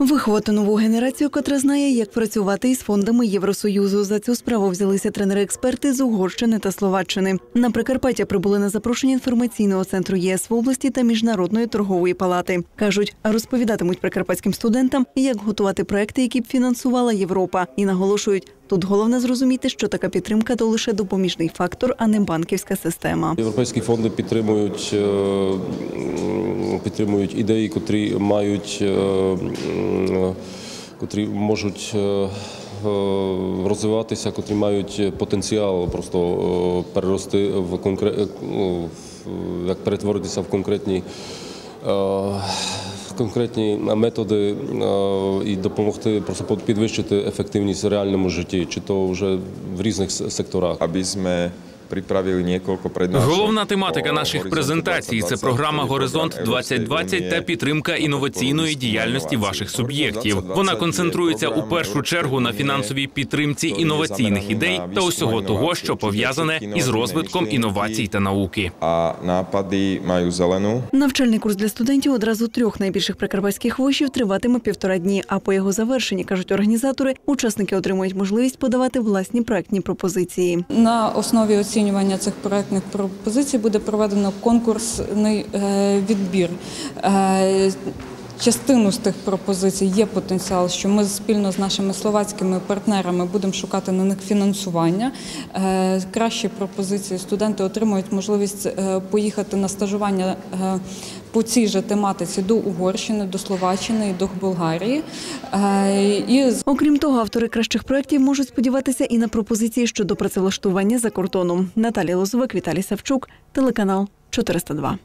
Виховати нову генерацію, котра знає, як працювати із фондами Євросоюзу. За цю справу взялися тренери-експерти з Угорщини та Словаччини. На Прикарпаття прибули на запрошення інформаційного центру ЄС в області та міжнародної торгової палати. кажуть, розповідатимуть прикарпатським студентам, як готувати проекти, які б фінансувала Європа, і наголошують. Тут головне зрозуміти, що така підтримка то лише допоміжний фактор, а не банківська система. Європейські фонди підтримують, е, підтримують ідеї, котрі мають, е, котрі можуть е, е, розвиватися, котрі мають потенціал просто е, перерости в конкре... е, ну, як перетворитися в конкретні. Конкретні методи і допомогти просто підвищити ефективність в реальному житті, чи то вже в різних секторах. Аби sme pripravili niekoľko prednášok. Головна тематика наших презентацій це програма Горизонт програма Європейської 2020 та підтримка інноваційної діяльності ваших суб'єктів. Вона концентрується у першу чергу на фінансовій підтримці інноваційних ідей та усього того, що пов'язане із розвитком інновацій та науки. A nápady majú zelenú. Навчальний курс для студентів одразу трьох найбільших прикарпатських вишів триватиме півтора дні. А по його завершенні кажуть організатори, учасники отримують можливість подавати власні проектні пропозиції. На основі оцінювання цих проектних пропозицій буде проведено конкурсний е, відбір. Е, Частину з тих пропозицій є потенціал, що ми спільно з нашими словацькими партнерами будемо шукати на них фінансування. Е, Кращі пропозиції студенти отримують можливість поїхати на стажування по цій же тематиці до Угорщини, до Словаччини до Болгарії. Е, І Окрім того, автори кращих проєктів можуть сподіватися і на пропозиції щодо працевлаштування за кордоном. Наталія Лозовик, Віталій Савчук, телеканал 402.